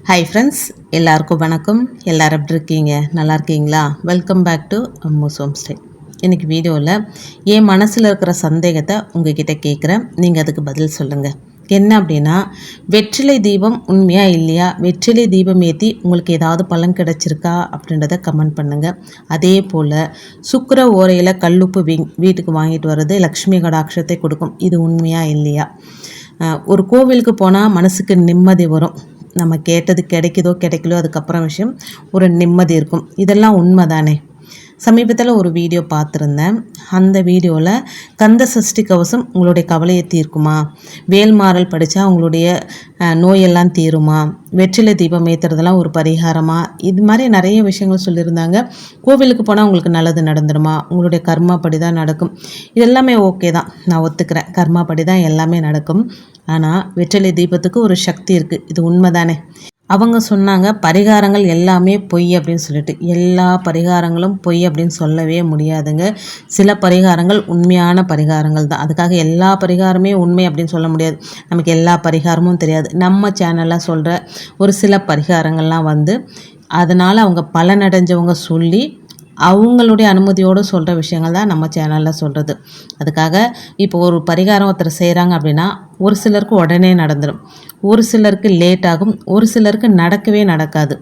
Hi friends எல்லாருக்கும் வணக்கம். எல்லாரும் எப்படி இருக்கீங்க? நல்லா இருக்கீங்களா? Welcome back to Ammu's home stay இன்றைக்கி வீடியோவில் என் மனசில் இருக்கிற சந்தேகத்தை உங்ககிட்ட கேட்குறேன் நீங்கள் அதுக்கு பதில் சொல்லுங்கள் என்ன அப்படின்னா வெற்றிலை தீபம் உண்மையா இல்லையா? வெற்றிலை தீபம் ஏற்றி உங்களுக்கு ஏதாவது பலன் கிடைச்சிருக்கா? அப்படின்றத கமெண்ட் பண்ணுங்கள் அதே போல் சுக்கர ஓரையில் கல்லுப்பு வீ வீட்டுக்கு வாங்கிட்டு வர்றது லக்ஷ்மி கடாட்சத்தை கொடுக்கும். இது உண்மையா இல்லையா? ஒரு கோவிலுக்கு போனால் மனசுக்கு நிம்மதி வரும். நம்ம கேட்டது கிடைக்குதோ கிடைக்கலோ அதுக்கப்புறம் விஷயம் ஒரு நிம்மதி இருக்கும். இதெல்லாம் உண்மை தானே சமீபத்தில் ஒரு வீடியோ பார்த்துருந்தேன். அந்த வீடியோவில் கந்த சஷ்டி கவசம் உங்களுடைய கவலையை தீர்க்குமா? வேல்மாறல் படித்தா உங்களுடைய நோயெல்லாம் தீருமா? வெற்றிலை தீபம் ஏற்றுறதெல்லாம் ஒரு பரிகாரமா? இது மாதிரி நிறைய விஷயங்கள் சொல்லியிருந்தாங்க. கோவிலுக்கு போனால் உங்களுக்கு நல்லது நடந்துடுமா உங்களுடைய கர்மாப்படி தான் நடக்கும். இது எல்லாமே ஓகே தான். நான் ஒத்துக்கிறேன். கர்மாப்படி தான் எல்லாமே நடக்கும். ஆனால் வெற்றிலை தீபத்துக்கு ஒரு சக்தி இருக்குது இது உண்மைதானே? அவங்க சொன்னாங்க பரிகாரங்கள் எல்லாமே பொய் அப்படின்னு சொல்லிட்டு. எல்லா பரிகாரங்களும் பொய் அப்படின்னு சொல்லவே முடியாதுங்க. சில பரிகாரங்கள் உண்மையான பரிகாரங்கள் தான். அதுக்காக எல்லா பரிகாரமே உண்மை அப்படின்னு சொல்ல முடியாது. நமக்கு எல்லா பரிகாரமும் தெரியாது. நம்ம சேனலில் சொல்கிற ஒரு சில பரிகாரங்கள்லாம் வந்து அதனால் அவங்க பலனடைஞ்சவங்க சொல்லி அவங்களுடைய அனுமதியோடு சொல்கிற விஷயங்கள் தான் நம்ம சேனலில் சொல்கிறது அதுக்காக இப்போ ஒரு பரிகாரம் ஒருத்தர் செய்கிறாங்க அப்படின்னா ஒரு சிலருக்கு உடனே நடந்துடும் ஒரு சிலருக்கு லேட் ஆகும். ஒரு சிலருக்கு நடக்கவே நடக்காது.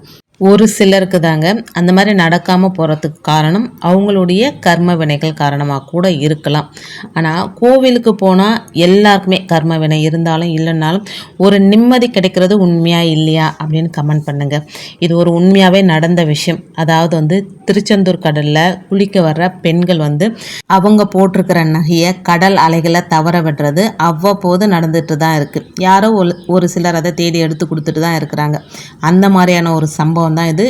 ஒரு சிலருக்கு தாங்க அந்த மாதிரி நடக்காமல் போகிறதுக்கு காரணம் அவங்களுடைய கர்ம வினைகள் காரணமாக கூட இருக்கலாம். ஆனால் கோவிலுக்கு போனால் எல்லாருக்குமே கர்ம வினை இருந்தாலும் இல்லைன்னாலும் ஒரு நிம்மதி கிடைக்கிறது உண்மையாக இல்லையா அப்படின்னு கமெண்ட் பண்ணுங்கள் இது ஒரு உண்மையாகவே நடந்த விஷயம். அதாவது வந்து திருச்செந்தூர் கடலில் குளிக்க வர்ற பெண்கள் வந்து அவங்க போட்டிருக்கிற நகையை கடல் அலைகளை தவற விடுறது அவ்வப்போது நடந்துட்டு தான் இருக்குது யாரோ ஒரு ஒரு சிலர் அதை தேடி எடுத்து கொடுத்துட்டு தான் இருக்கிறாங்க. அந்த மாதிரியான ஒரு சம்பவம் தான் இது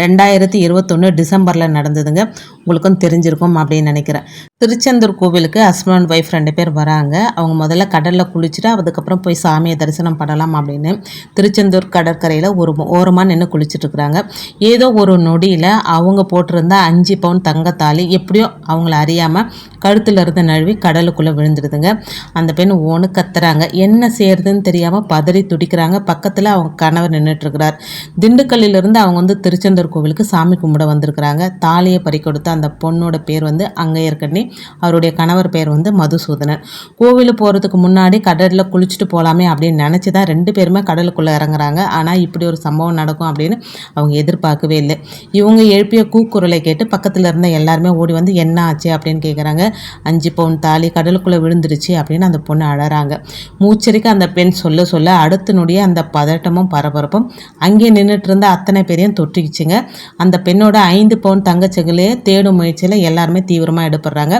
ரெண்டாயிரத்தி இருபத்தொன்று டிசம்பரில் நடந்ததுங்க. உங்களுக்கும் தெரிஞ்சிருக்கும் அப்படின்னு நினைக்கிறேன். திருச்செந்தூர் கோவிலுக்கு ஹஸ்பண்ட் அண்ட் ஒய்ஃப் ரெண்டு பேர் வராங்க. அவங்க முதல்ல கடலில் குளிச்சுட்டு அதுக்கப்புறம் போய் சாமியை தரிசனம் பண்ணலாம் அப்படின்னு திருச்செந்தூர் கடற்கரையில் ஒரு ஓரமாக நின்று குளிச்சுட்ருக்குறாங்க ஏதோ ஒரு நொடியில் அவங்க போட்டிருந்த அஞ்சு பவுன் தங்கத்தாலி எப்படியோ அவங்கள அறியாமல் கழுத்தில் இருந்து நழுவி கடலுக்குள்ளே விழுந்துடுதுங்க. அந்த பெண் ஒன்று கத்துறாங்க. என்ன செய்யறதுன்னு தெரியாமல் பதறி துடிக்கிறாங்க. பக்கத்தில் அவங்க கணவர் நின்றுட்டுருக்கிறார் திண்டுக்கல்லிலிருந்து அவங்க வந்து திருச்செந்தூர் கோவிலுக்கு சாமி கும்பிட வந்திருக்கிறாங்க. தாலியை பறிக்கொடுத்த அந்த பொண்ணோட பேர் வந்து அங்கையர்கண்ணி அவருடைய கணவர் பேர் வந்து மதுசூதனன். கோவிலுக்கு போகிறதுக்கு முன்னாடி கடலில் குளிச்சுட்டு போகலாமே அப்படின்னு நினச்சி தான் ரெண்டு பேருமே கடலுக்குள்ளே இறங்குறாங்க. ஆனால் இப்படி ஒரு சம்பவம் நடக்கும் அப்படின்னு அவங்க எதிர்பார்க்கவே இல்லை. இவங்க எழுப்பிய கூக்குரலை கேட்டு பக்கத்தில் இருந்த எல்லாருமே ஓடி வந்து என்ன ஆச்சு? அப்படின்னு கேட்குறாங்க அஞ்சு பவுன் தாலி கடலுக்குள்ளே விழுந்துருச்சு அப்படின்னு அந்த பொண்ணு அழறாங்க. மூச்சரிக்க அந்த பெண் சொல்ல சொல்ல அடுத்த நொடியே அந்த பதட்டமும் பரபரப்பும் அங்கே நின்றுட்டு இருந்த அத்தனை பேரையும் இருக்காங்க அந்த பெண்ணோட ஐந்து பவுன் தங்கச்செங்கலையே தேடும் முயற்சியில் எல்லாருமே தீவிரமாக எடுப்படுறாங்க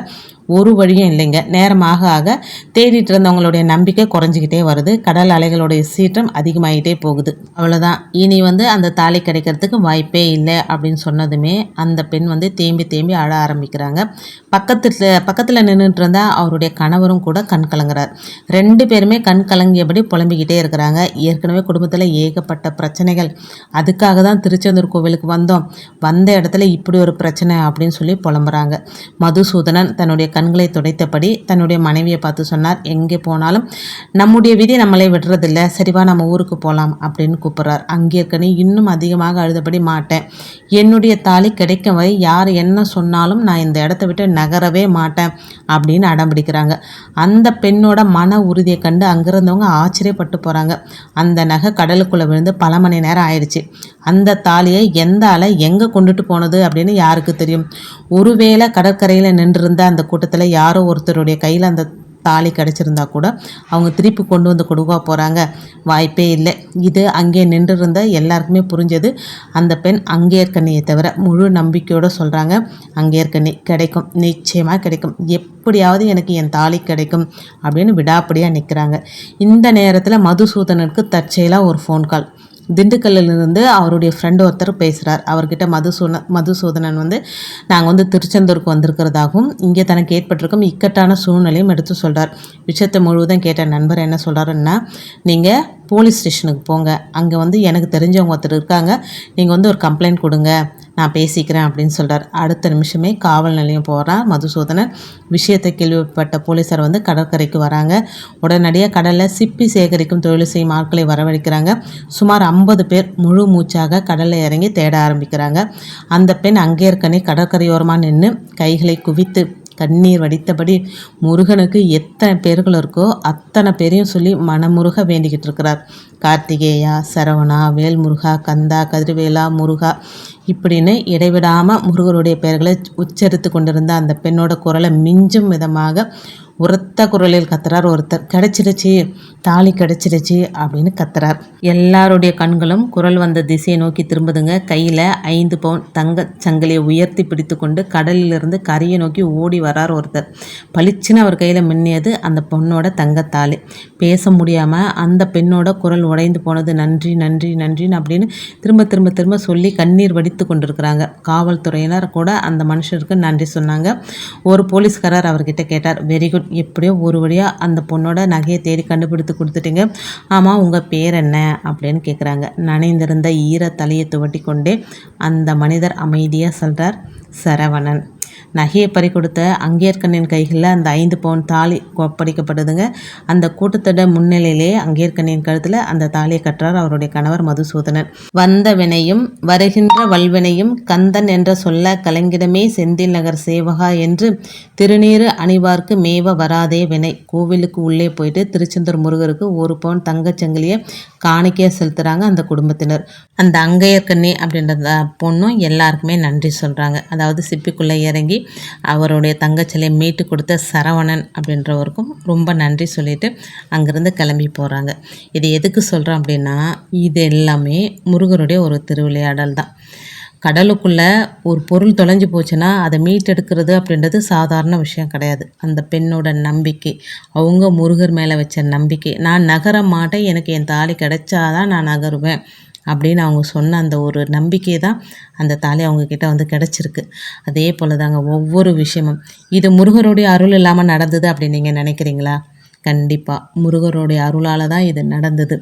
ஒரு வழியும் இல்லைங்க. நேரமாக ஆக தேடிட்டு இருந்தவங்களுடைய நம்பிக்கை குறைஞ்சிக்கிட்டே வருது. கடல் அலைகளுடைய சீற்றம் அதிகமாகிட்டே போகுது. அவ்வளோதான் இனி வந்து அந்த தாலி கிடைக்கிறதுக்கு வாய்ப்பே இல்லை அப்படின்னு சொன்னதுமே அந்த பெண் வந்து தேம்பி தேம்பி அழ ஆரம்பிக்கிறாங்க. பக்கத்தில் பக்கத்தில் நின்றுட்டு இருந்தால் அவருடைய கணவரும் கூட கண் கலங்குறார். ரெண்டு பேருமே கண் கலங்கியபடி புலம்பிக்கிட்டே இருக்கிறாங்க. ஏற்கனவே குடும்பத்தில் ஏகப்பட்ட பிரச்சனைகள். அதுக்காக தான் திருச்செந்தூர் கோவிலுக்கு வந்தோம். வந்த இடத்துல இப்படி ஒரு பிரச்சனை அப்படின்னு சொல்லி புலம்புறாங்க. மதுசூதனன் தன்னுடைய கண்களை துடைத்தபடி தன்னுடைய மனைவியை பார்த்து சொன்னார் எங்கே போனாலும் நம்முடைய விதி நம்மளை விடுறதில்ல. சரிவா நம்ம ஊருக்கு போகலாம் அப்படின்னு கூப்பிட்றார். அங்கே இருக்கனே இன்னும் அதிகமாக அழுதபடி மாட்டேன். என்னுடைய தாலி கிடைக்கும் வரை யார் என்ன சொன்னாலும் நான் இந்த இடத்த விட்டு நகரவே மாட்டேன் அப்படின்னு அடம்பிடிக்கிறாங்க அந்த பெண்ணோட மன உறுதியை கண்டு அங்கிருந்தவங்க ஆச்சரியப்பட்டு போகிறாங்க அந்த நகை கடலுக்குள்ளே விழுந்து பல மணி நேரம் ஆயிடுச்சு. அந்த தாலியை எந்த அலை எங்கே கொண்டுட்டு போனது அப்படின்னு யாருக்கு தெரியும்? ஒருவேளை கடற்கரையில் நின்றிருந்த அந்த கூட்டத்தில் யாரோ ஒருத்தருடைய கையில் அந்த தாலி கிடச்சிருந்தா கூட அவங்க திருப்பி கொண்டு வந்து கொடுக்க போகிறாங்க வாய்ப்பே இல்லை. இது அங்கே நின்றிருந்த எல்லாருக்குமே புரிஞ்சது. அந்த பெண் அங்கேற்கண்ணியை தவிர முழு நம்பிக்கையோடு சொல்கிறாங்க அங்கேற்கண்ணி கிடைக்கும். நிச்சயமாக கிடைக்கும். எப்படியாவது எனக்கு என் தாலி கிடைக்கும் அப்படின்னு விடாப்படியாக நிற்கிறாங்க இந்த நேரத்தில் மதுசூதனனுக்கு தற்செயலாக ஒரு ஃபோன் கால் திண்டுக்கல்லிருந்து அவருடைய ஃப்ரெண்டு ஒருத்தர் பேசுகிறார் அவர்கிட்ட மதுசூன மதுசூதனன் வந்து நாங்கள் வந்து திருச்செந்தூருக்கு வந்திருக்கிறதாகவும் இங்கே தனக்கு ஏற்பட்டிருக்கும் இக்கட்டான சூழ்நிலையும் எடுத்து சொல்கிறார் விஷயத்தை முழுவதும் கேட்ட நண்பர் என்ன சொல்கிறாருன்னா நீங்கள் போலீஸ் ஸ்டேஷனுக்கு போங்க. அங்கே வந்து எனக்கு தெரிஞ்சவங்க ஒருத்தர் இருக்காங்க. நீங்கள் வந்து ஒரு கம்ப்ளைண்ட் கொடுங்க. நான் பேசிக்கிறேன் அப்படின்னு சொல்கிறார் அடுத்த நிமிஷமே காவல் நிலையம் போகிறார் மதுசூதனன் விஷயத்தை கேள்விப்பட்ட போலீஸார் வந்து கடற்கரைக்கு வராங்க. உடனடியாக கடலில் சிப்பி சேகரிக்கும் தொழில் செய்யும் ஆட்களை வரவழைக்கிறாங்க. சுமார் ஐம்பது பேர் முழு மூச்சாக கடலில் இறங்கி தேட ஆரம்பிக்கிறாங்க. அந்த பெண் அங்கே இருக்கனே கடற்கரையோரமாக நின்று கைகளை குவித்து கண்ணீர் வடித்தபடி முருகனுக்கு எத்தனை பேர்கள் இருக்கோ அத்தனை பேரையும் சொல்லி மனமுருக வேண்டிக்கிட்டு இருக்கிறார். கார்த்திகேயா சரவணா வேல்முருகா கந்தா கதிர்வேலா முருகா இப்படின்னு இடைவிடாமல் முருகருடைய பெயர்களை உச்சரித்து கொண்டிருந்த அந்த பெண்ணோட குரலை மிஞ்சும் விதமாக உரத்த குரலில் கத்துறார் ஒருத்தர். கிடைச்சிடுச்சு தாலி கிடைச்சிருச்சு அப்படின்னு கத்துறார். எல்லாருடைய கண்களும் குரல் வந்த திசையை நோக்கி திரும்புதுங்க. கையில் ஐந்து பவுன் தங்க சங்கிலியை உயர்த்தி பிடித்து கொண்டு கடலிலிருந்து கரையை நோக்கி ஓடி வரார் ஒருத்தர். பளிச்சுன்னு அவர் கையில் மின்னியது அந்த பொண்ணோட தங்கத்தாலி. பேச முடியாமல் அந்த பெண்ணோட குரல் உடைந்து போனது. நன்றி நன்றி நன்றின்னு அப்படின்னு திரும்ப திரும்ப திரும்ப சொல்லி கண்ணீர் வடித்து கொண்டிருக்கிறாங்க. காவல்துறையினர் கூட அந்த மனுஷருக்கு நன்றி சொன்னாங்க. ஒரு போலீஸ்காரர் அவர்கிட்ட கேட்டார். வெரி குட் எப்படியோ ஒரு வழியாக அந்த பொண்ணோட நகையை தேடி கண்டுபிடித்து கொடுத்துட்டீங்க. ஆமாம் உங்கள் பேர் என்ன? அப்படின்னு கேட்குறாங்க நனைந்திருந்த ஈர தலையை துவட்டி கொண்டே அந்த மனிதர் அமைதியாக சொல்கிறார் சரவணன். நகையை பறி கொடுத்த அங்கேற்கண்ணின் கைகளில் அந்த ஐந்து பவுன் தாலி ஒப்படைக்கப்படுதுங்க அந்த கூட்டத்தோட முன்னிலையிலே அங்கேற்கண்ணின் கழுத்தில் அந்த தாலியை கற்றார் அவருடைய கணவர் மதுசூதனன். வந்த வினையும் வருகின்ற வல்வினையும் கந்தன் என்ற சொல்ல கலங்கிடமே செந்தில் நகர் சேவகா என்று திருநீறு அணிவார்க்கு மேவ வராதே வினை. கோவிலுக்கு உள்ளே போயிட்டு திருச்செந்தூர் முருகருக்கு ஒரு பவுன் தங்கச்சங்கிலியை காணிக்கையாக செலுத்துகிறாங்க அந்த குடும்பத்தினர். அந்த அங்கையர்கண்ணி அப்படின்ற பொண்ணும் எல்லாருக்குமே நன்றி சொல்கிறாங்க அதாவது சிப்பிக்குள்ளே இறங்கி அவருடைய தங்கச்சிலையை மீட்டு கொடுத்த சரவணன் அப்படின்றவருக்கும் ரொம்ப நன்றி சொல்லிட்டு அங்கேருந்து கிளம்பி போகிறாங்க இது எதுக்கு சொல்கிறோம் அப்படின்னா இது எல்லாமே முருகருடைய ஒரு திருவிளையாடல் தான். கடலுக்குள்ளே ஒரு பொருள் தொலைஞ்சு போச்சுன்னா அதை மீட்டெடுக்கிறது அப்படின்றது சாதாரண விஷயம் கிடையாது. அந்த பெண்ணோட நம்பிக்கை அவங்க முருகர் மேலே வச்ச நம்பிக்கை. நான் நகர மாட்டேன் எனக்கு என் தாலி கிடைச்சாதான் நான் நகருவேன். அப்படின்னு அவங்க சொன்ன அந்த ஒரு நம்பிக்கை தான் அந்த தாலி அவங்கக்கிட்ட வந்து கிடச்சிருக்கு. அதே போல் தாங்க ஒவ்வொரு விஷயமும். இது முருகருடைய அருள் இல்லாமல் நடந்தது அப்படின்னு நீங்கள் நினைக்கிறீங்களா? கண்டிப்பாக முருகருடைய அருளால் தான் இது நடந்தது.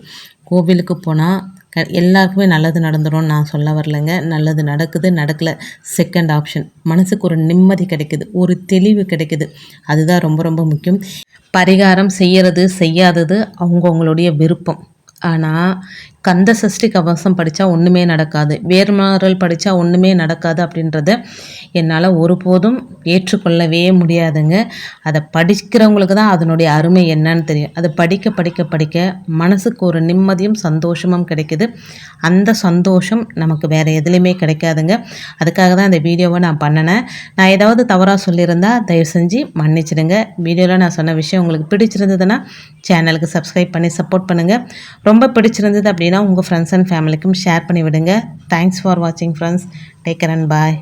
கோவிலுக்கு போனால் க எல்லாருக்குமே நல்லது நடந்துடும் நான் சொல்ல வரலைங்க. நல்லது நடக்குது நடக்கலை. செகண்ட் ஆப்ஷன் மனசுக்கு ஒரு நிம்மதி கிடைக்குது ஒரு தெளிவு கிடைக்குது. அதுதான் ரொம்ப ரொம்ப முக்கியம். பரிகாரம் செய்கிறது செய்யாதது அவங்கவுங்களுடைய விருப்பம். ஆனால் கந்த சஷ்டி கவசம் படித்தா ஒன்றுமே நடக்காது. வேர்மாறல் படித்தா ஒன்றுமே நடக்காது அப்படின்றத என்னால் ஒருபோதும் ஏற்றுக்கொள்ளவே முடியாதுங்க. அதை படிக்கிறவங்களுக்கு தான் அதனுடைய அருமை என்னன்னு தெரியும். அதை படிக்க படிக்க படிக்க மனசுக்கு ஒரு நிம்மதியும் சந்தோஷமும் கிடைக்குது. அந்த சந்தோஷம் நமக்கு வேறு எதுலேயுமே கிடைக்காதுங்க. அதுக்காக தான் இந்த வீடியோவை நான் பண்ணினேன். நான் ஏதாவது தவறாக சொல்லியிருந்தால் தயவு செஞ்சு மன்னிச்சிடுங்க. வீடியோவில் நான் சொன்ன விஷயம் உங்களுக்கு பிடிச்சிருந்ததுன்னா சேனலுக்கு சப்ஸ்கிரைப் பண்ணி சப்போர்ட் பண்ணுங்கள் ரொம்ப பிடிச்சிருந்தது அப்படின்னா உங்கள் ஃப்ரெண்ட்ஸ் அண்ட் ஃபேமிலிக்கும் ஷேர் பண்ணி விடுங்க தேங்க்ஸ் ஃபார் வாட்சிங் friends take care and bye